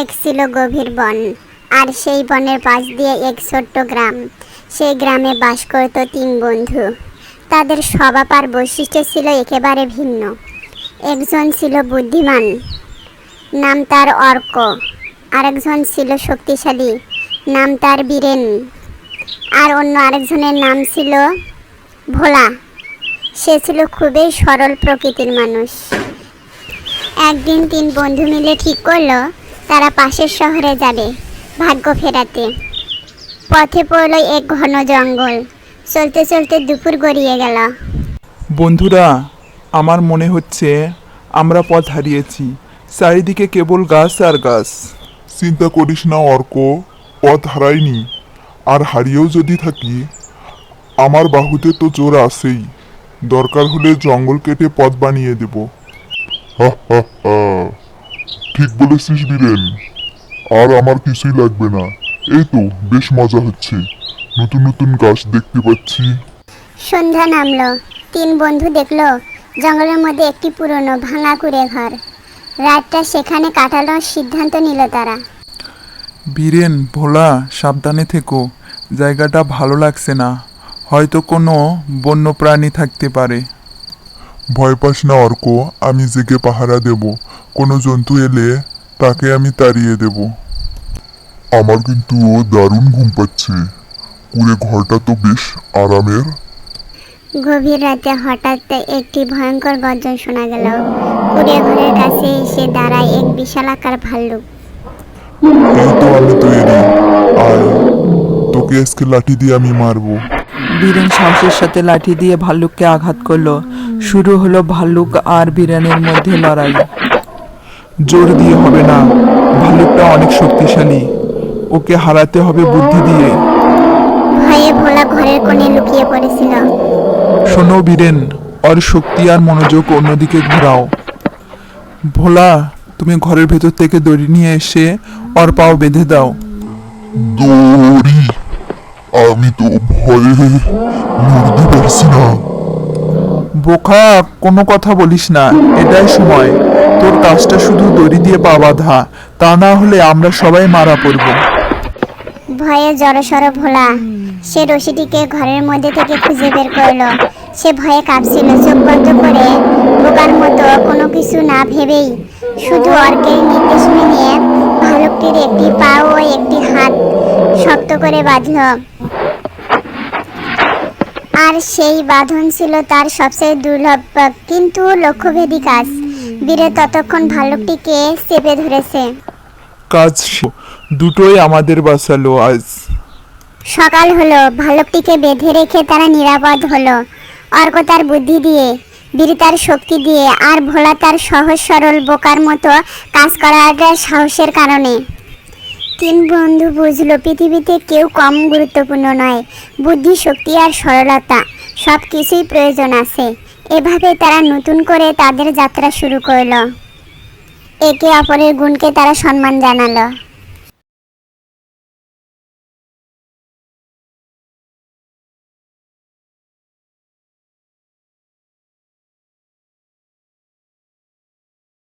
এক ছিল গভীর বন, আর সেই বনের পাশ দিয়ে এক ছোট্ট গ্রাম। সেই গ্রামে বাস করত তিন বন্ধু। তাদের স্বভাব আর বৈশিষ্ট্য ছিল একেবারে ভিন্ন। একজন ছিল বুদ্ধিমান, নাম তার অর্ক। আরেকজন ছিল শক্তিশালী, নাম তার বীরেন। আর অন্য আরেকজনের নাম ছিল ভোলা। সে ছিল খুবই সরল প্রকৃতির মানুষ। একদিন তিন বন্ধু মিলে ঠিক করল তারা পাশের শহরে যাবে ভাগ্য ফেরাতে। পথে পড়ল এক ঘন জঙ্গল চলতে চলতে দুপুর গড়িয়ে গেল। বন্ধুরা আমার মনে হচ্ছে আমরা পথ হারিয়েছি চারিদিকে কেবল গাছ আর গাছ। চিন্তা করিস না অর্ক পথ হারাইনি। আর হারিয়েও যদি থাকি আমার বাহুতে তো জোর আছেই। দরকার হলে জঙ্গল কেটে পথ বানিয়ে দেব। ঠিক বলেছিস বীরেন। আর আমার কিছুই লাগবে না। এই তো বেশ মজা হচ্ছে। নতুন নতুন গাছ দেখতে পাচ্ছি। সন্ধ্যা নামলো। তিন বন্ধু দেখল জঙ্গলের মধ্যে একটি পুরনো ভাঙা কুড়ে ঘর। রাতটা সেখানে কাটানোর সিদ্ধান্ত নিল তারা। বীরেন ভোলা সাবধানে থেকো। জায়গাটা ভালো লাগছে না। হয়তো কোনো বন্য প্রাণী থাকতে পারে। ভয় পাস না অর্ক। আমি জেগে পাহারা দেব। কোনো জন্তু এলে তাকে আমি তাড়িয়ে দেব। আমার কিন্তু দারুণ ঘুম পাচ্ছে। কুড়ে ঘরটা তো বেশ আরামের। গভীর রাতে হঠাৎ একটি ভয়ঙ্কর গর্জন শোনা গেল। কুড়ে ঘরের কাছে এসে দাঁড়ায় এক বিশালাকার ভাল্লুক। এই তো আমি তৈরি। আয় তোকে আজকে লাঠি দিয়ে আমি মারবো। বীরেন সাহসের সাথে লাঠি দিয়ে ভাল্লুককে আঘাত করল। শুরু হলো ভাল্লুক আর বীরেনের মধ্যে লড়াই। জোর দিয়ে হবে না। ভাল্লুকটা অনেক শক্তিশালী। ওকে হারাতে হবে বুদ্ধি দিয়ে। ভয়ে ভোলা ঘরের কোণে লুকিয়ে পড়েছিল। শোনো বীরেন ওর শক্তি আর মনোযোগ অন্যদিকে ঘোরাও। ভোলা তুমি ঘরের ভেতর থেকে দড়ি নিয়ে এসে ওর পাও বেঁধে দাও। দড়ি? আমি তো ভয়ে নড়তে পারছি না বোকা কোনো কথা বলিস না এটাই সময়। তোর কাজটা শুধু দড়ি দিয়ে পা বাঁধা তা না হলে আমরা সবাই মারা পড়ব। ভয়ে জড়সড় ভোলা সে রশিটিকে ঘরের মধ্যে থেকে খুঁজে বের করল। সে ভয়ে কাঁপছিল চোখ বন্ধ করে। বোকার মতো কোনো কিছু না ভেবেই শুধু অর্কের নির্দেশ মেনে ভালুকটির একটি পা ও একটি হাত শক্ত করে বাঁধল। আর সেই বাঁধন ছিল তার সবচেয়ে দুর্লভ কিন্তু লক্ষ্যভেদী কাজ। বীরে ততক্ষণ ভালুকটিকে চেপে ধরেছে। কাজ দুটোই আমাদের বাঁচালো আজ। সকাল হলো। ভালুকটিকে বেঁধে রেখে তারা নিরাপদ হলো। অর্ক তার বুদ্ধি দিয়ে বীর তার শক্তি দিয়ে আর ভোলা তার সহজ সরল বোকার মতো কাজ করার সাহসের কারণে। তিন বন্ধু বুঝলো পৃথিবীতে কেউ কম গুরুত্বপূর্ণ নয়। বুদ্ধি, শক্তি আর সরলতা সব কিছুই প্রয়োজন আছে। এভাবে তারা নতুন করে তাদের যাত্রা শুরু করল। একে অপরের গুণকে তারা সম্মান জানালো।